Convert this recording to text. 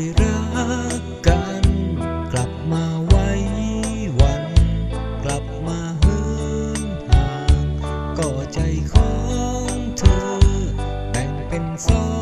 ยรักกัน กลับมาไว้วัน กลับมาเฮืนห่าง ก็ใจของเธอแบ่งเป็นสอง